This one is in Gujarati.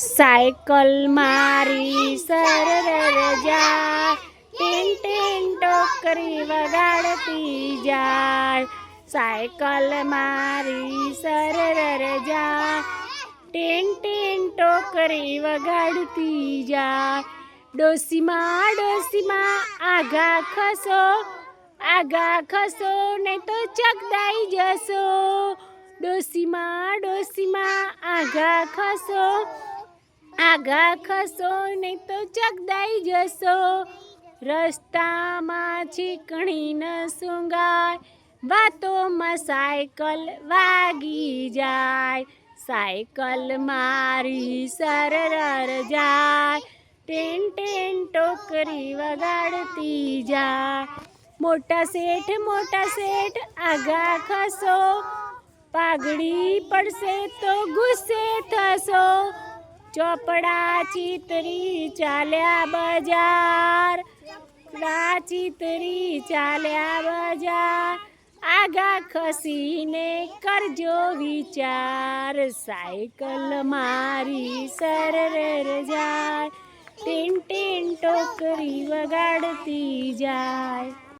સાયકલ મારી સરર જાય. ટીન ટીન, ટોકરી વગાડતી જાય. સાયકલ મારી સરર જાય. ટીન ટીન, ટોકરી વગાડતી જાય. ડોસીમાં ડોસીમાં આઘા ખસો. આઘા ખસો નહીં તો ચકદાઈ જશો. ડોસીમાં ડોસીમાં આઘા ખસો. આઘા ખસો નહીં તો ચકદાઈ જશો. રસ્તામાં ચીકણી ન સુંગાય, વાતોમાં સાયકલ વાગી જાય. સાયકલ મારી સરર જાય. ટેન ટેન ટોકરી વગાડતી જાય. મોટા શેઠ મોટા શેઠ આગા ખસો પાઘડી પડશે તો ગુસ્સે ચોપડા ચિતરી ચાલ્યા બજાર. ચોપડા ચિતરી ચાલ્યા બજાર. આગા ખસીને કરજો વિચાર. સાયકલ મારી સરર જાય. ટીન ટીન ટોકરી વગાડતી જાય.